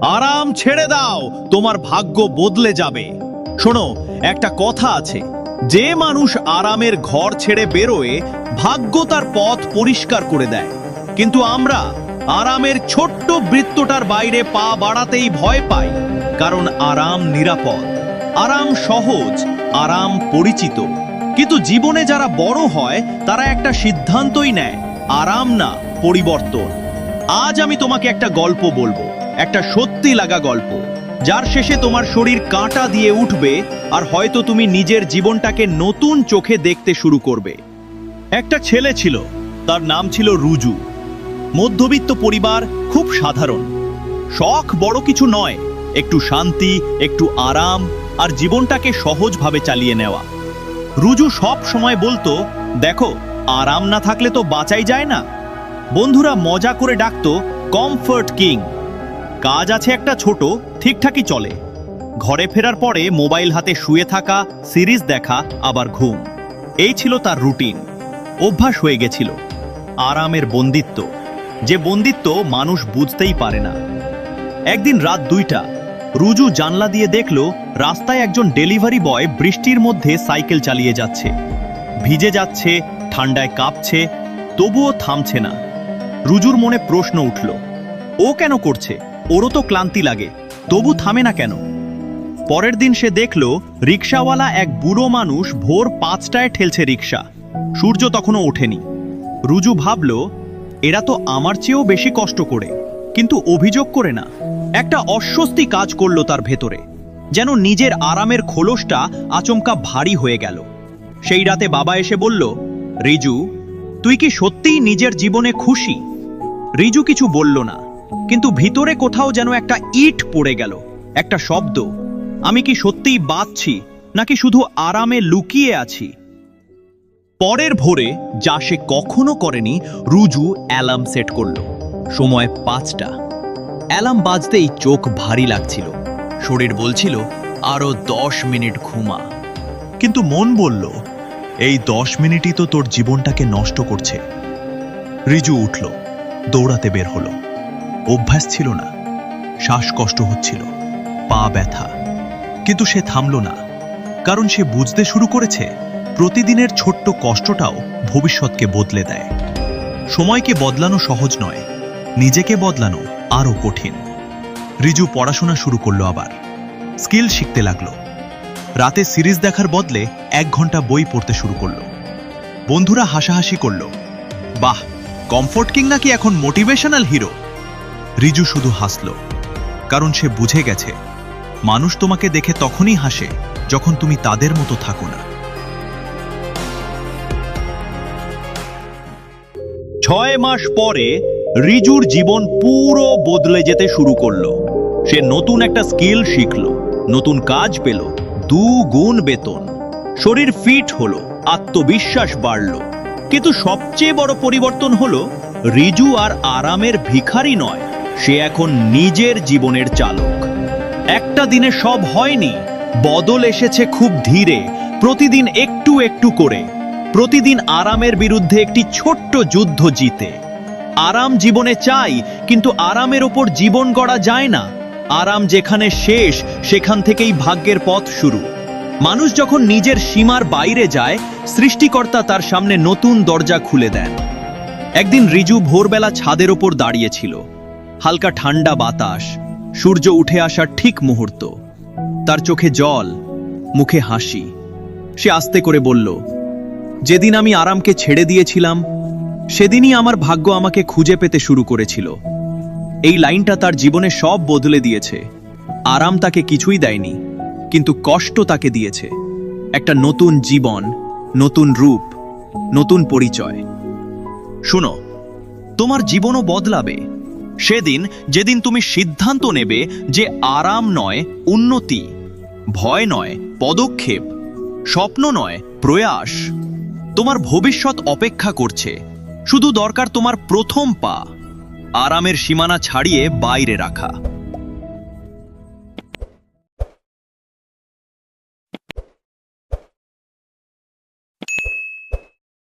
আরাম ছেড়ে দাও, তোমার ভাগ্য বদলে যাবে। শোনো, একটা কথা আছে। যে মানুষ আরামের ঘর ছেড়ে বেরোয়, ভাগ্য তার পথ পরিষ্কার করে দেয়। কিন্তু আমরা আরামের ছোট্ট বৃত্তটার বাইরে পা বাড়াতেই ভয় পাই, কারণ আরাম নিরাপদ। আরাম সহজ, আরাম পরিচিত। কিন্তু জীবনে যারা বড় হয়, তারা একটা সিদ্ধান্তই নেয়, আরাম না, পরিবর্তন। আজ আমি তোমাকে একটা গল্প বলব। একটা সত্যি লাগা গল্প। যার শেষে তোমার শরীর কাঁটা দিয়ে উঠবে আর হয়তো তুমি নিজের জীবনটাকে নতুন চোখে দেখতে শুরু করবে। একটা ছেলে ছিল, তার নাম ছিল রুজু। মধ্যবিত্ত পরিবার খুব সাধারণ। শখ বড় কিছু নয়, একটু শান্তি, একটু আরাম আর জীবনটাকে সহজভাবে চালিয়ে নেওয়া। রুজু সব সময় বলতো, দেখো, আরাম না থাকলে তো বাঁচাই যায় না। বন্ধুরা মজা করে ডাকতো, কমফর্ট কিং। কাজ আছে একটা ছোট, ঠিকঠাকই চলে। ঘরে ফেরার পরে মোবাইল হাতে শুয়ে থাকা, সিরিজ দেখা, আবার ঘুম। এই ছিল তার রুটিন। অভ্যাস হয়ে গেছিল। আরামের বন্দিত্ব। যে বন্দিত্ব মানুষ বুঝতেই পারে না। একদিন রাত দুইটা, রুজু জানলা দিয়ে দেখল, রাস্তায় একজন ডেলিভারি বয় বৃষ্টির মধ্যে সাইকেল চালিয়ে যাচ্ছে। ভিজে যাচ্ছে, ঠান্ডায় কাঁপছে, তবুও থামছে না। রুজুর মনে প্রশ্ন উঠল, ও কেন করছে? ওরও তো ক্লান্তি লাগে, তবু থামে না কেন? পরের দিন সে দেখল রিক্সাওয়ালা এক বুড়ো মানুষ ভোর পাঁচটায় ঠেলছে রিক্সা সূর্য তখনও ওঠেনি। রুজু ভাবল, এরা তো আমার চেয়েও বেশি কষ্ট করে, কিন্তু অভিযোগ করে না। একটা অস্বস্তি কাজ করল তার ভেতরে, যেন নিজের আরামের খোলসটা আচমকা ভারী হয়ে গেল। সেই রাতে বাবা এসে বলল, রিজু, তুই কি সত্যিই নিজের জীবনে খুশি? রিজু কিছু বলল না। কিন্তু ভিতরে কোথাও যেন একটা ইট পড়ে গেল, একটা শব্দ। আমি কি সত্যিই বাঁচছি, নাকি শুধু আরামে লুকিয়ে আছি? পরের ভোরে, যা সে কখনো করেনি, রুজু অ্যালার্ম সেট করল। সময় পাঁচটা। অ্যালার্ম বাজতেই চোখ ভারী লাগছিল। শরীর বলছিল, আরও দশ মিনিট ঘুমা। কিন্তু মন বলল, এই দশ মিনিটই তো তোর জীবনটাকে নষ্ট করছে। রিজু উঠল, দৌড়াতে বের হলো। অভ্যাস ছিল না। শ্বাসকষ্ট হচ্ছিল, পা ব্যথা। কিন্তু সে থামল না, কারণ সে বুঝতে শুরু করেছে, প্রতিদিনের ছোট্ট কষ্টটাও ভবিষ্যৎকে বদলে দেয়। সময়কে বদলানো সহজ নয়, নিজেকে বদলানো আরও কঠিন। রিজু পড়াশোনা শুরু করল আবার। স্কিল শিখতে লাগল। রাতে সিরিজ দেখার বদলে এক ঘণ্টা বই পড়তে শুরু করল। বন্ধুরা হাসাহাসি করল। বাহ, কমফোর্ট কিং নাকি এখন মোটিভেশনাল হিরো? রিজু শুধু হাসল, কারণ সে বুঝে গেছে, মানুষ তোমাকে দেখে তখনই হাসে যখন তুমি তাদের মতো থাকো না। ছয় মাস পরে রিজুর জীবন পুরো বদলে যেতে শুরু করল। সে নতুন একটা স্কিল শিখলো, নতুন কাজ পেল দু গুণ বেতন, শরীর ফিট হলো, আত্মবিশ্বাস বাড়লো। কিন্তু সবচেয়ে বড় পরিবর্তন হলো, রিজু আর আরামের ভিখারি নয় সে এখন নিজের জীবনের চালক। একটা দিনে সব হয়নি, বদল এসেছে খুব ধীরে, প্রতিদিন একটু একটু করে। প্রতিদিন আরামের বিরুদ্ধে একটি ছোট্ট যুদ্ধ জিতে। আরাম জীবনে চাই, কিন্তু আরামের ওপর জীবন গড়া যায় না। আরাম যেখানে শেষ, সেখান থেকেই ভাগ্যের পথ শুরু। মানুষ যখন নিজের সীমার বাইরে যায়, সৃষ্টিকর্তা তার সামনে নতুন দরজা খুলে দেন। একদিন রিজু ভোরবেলা ছাদের ওপর দাঁড়িয়েছিল হালকা ঠান্ডা বাতাস, সূর্য উঠে আসার ঠিক মুহূর্ত। তার চোখে জল, মুখে হাসি। সে আস্তে করে বলল, যেদিন আমি আরামকে ছেড়ে দিয়েছিলাম, সেদিনই আমার ভাগ্য আমাকে খুঁজে পেতে শুরু করেছিল। এই লাইনটা তার জীবনে সব বদলে দিয়েছে। আরাম তাকে কিছুই দেয়নি, কিন্তু কষ্ট তাকে দিয়েছে। একটা নতুন জীবন, নতুন রূপ, নতুন পরিচয়। শুনো, তোমার জীবনও বদলাবে। সেদিন যেদিন তুমি সিদ্ধান্ত নেবে যে আরাম নয়, উন্নতি, ভয় নয়, পদক্ষেপ, স্বপ্ন নয়, প্রয়াস, তোমার ভবিষ্যৎ অপেক্ষা করছে। শুধু দরকার তোমার প্রথম পা, আরামের সীমানা ছাড়িয়ে বাইরে রাখা।